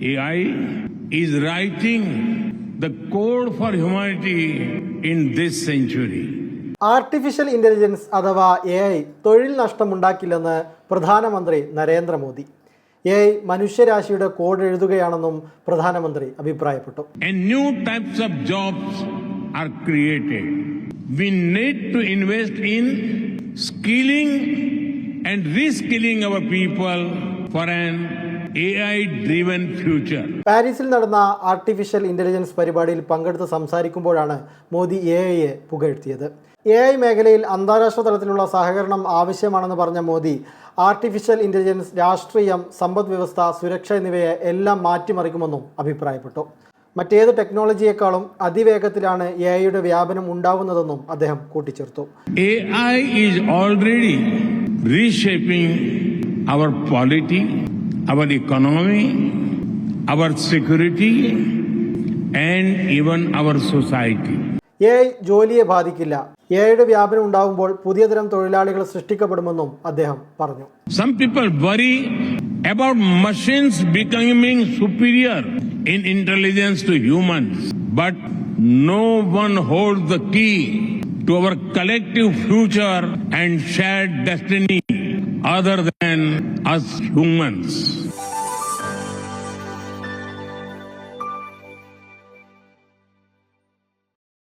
AI is writing the code for humanity in this century. Artificial intelligence അഥവാ A I തൊഴിൽ നഷ്ടമുണ്ടാക്കില്ലെന്ന് പ്രധാനമന്ത്രി Narendra Modi A I മനുഷ്യരാശിയുടെ code എഴുതുകയാണെന്നും പ്രധാനമന്ത്രി അഭിപ്രായപ്പെട്ടു new new types of jobs are created. We need to invest in skilling and reskilling our people for പാരീസിൽ നടന്ന ആർട്ടിഫിഷ്യൽ ഇന്റലിജൻസ് പരിപാടിയിൽ പങ്കെടുത്ത് സംസാരിക്കുമ്പോഴാണ് മോദി എ ഐയെ പുകഴ്ത്തിയത്. എ ഐ മേഖലയിൽ അന്താരാഷ്ട്ര തലത്തിലുള്ള സഹകരണം ആവശ്യമാണെന്ന് പറഞ്ഞ മോദി ആർട്ടിഫിഷ്യൽ ഇന്റലിജൻസ് രാഷ്ട്രീയം സമ്പദ് വ്യവസ്ഥ സുരക്ഷ എന്നിവയെ എല്ലാം മാറ്റിമറിക്കുമെന്നും അഭിപ്രായപ്പെട്ടു. മറ്റേത് ടെക്നോളജിയെക്കാളും അതിവേഗത്തിലാണ് എ ഐയുടെ വ്യാപനം ഉണ്ടാവുന്നതെന്നും അദ്ദേഹം കൂട്ടിച്ചേർത്തു. Reshaping our polity, our economy, our security, and even our society. A I ജോലിയെ ബാധിക്കില്ല എ ഐയുടെ വ്യാപനം ഉണ്ടാകുമ്പോൾ പുതിയ തരം തൊഴിലാളികൾ സൃഷ്ടിക്കപ്പെടുമെന്നും അദ്ദേഹം പറഞ്ഞു Some people worry about machines becoming superior in intelligence to humans, but no one holds the key to our collective future and shared destiny other than us humans.